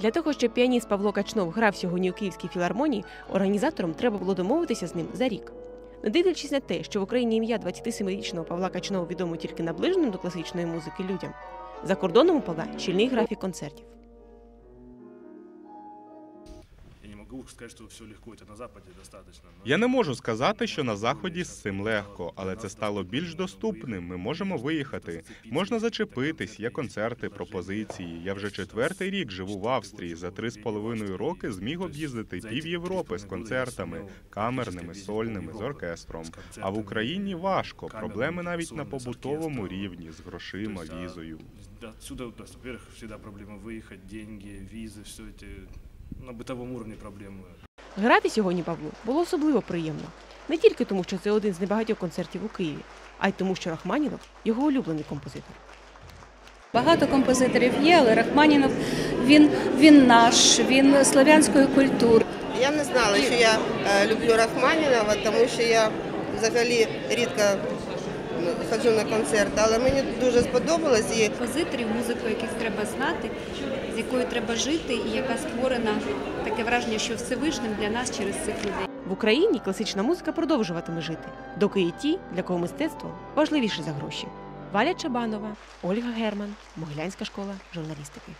Для того, щоб піаніст Павло Качнов грав сьогодні у Київській філармонії, організаторам треба було домовитися з ним за рік. Не дивлячись на те, що в Україні ім'я 27-річного Павла Качнова відомо тільки наближеним до класичної музики людям, за кордоном у Павла щільний графік концертів. могу сказать, что все легко, это на Западе достаточно. но- Я не можу сказати, що на заході з цим легко, але це стало більш доступним. Ми можемо виїхати. Можна зачепитись, є концерти, пропозиції. Я вже четвертий рік живу в Австрії. За три з половиною роки зміг об'їздити пів Європи з концертами, камерними, сольними, з оркестром. А в Україні важко. Проблеми навіть на побутовому рівні з грошима, То есть, а, візою. Отсюда, то есть, во-первых, всегда проблема выехать, деньги, визы, все эти на бытовом уровне проблемы. Грати сьогодні Павлу було особливо приємно. Не тільки тому, що це один з небагатьох концертів у Києві, а й тому, що Рахманінов його улюблений композитор. Багато композиторів є, але Рахманінов він, він наш, він слов'янської культури. Я не знала, що я е, люблю Рахманінова, тому що я взагалі рідко ходжу на концерти, але мені дуже сподобалось і композиторів, музику яких треба знати, з якою треба жити, і яка створена таке враження, що Всевишнім для нас через цих людей. В Україні класична музика продовжуватиме жити, доки є ті, для кого мистецтво важливіше за гроші. Валя Чабанова, Ольга Герман, Могилянська школа журналістики.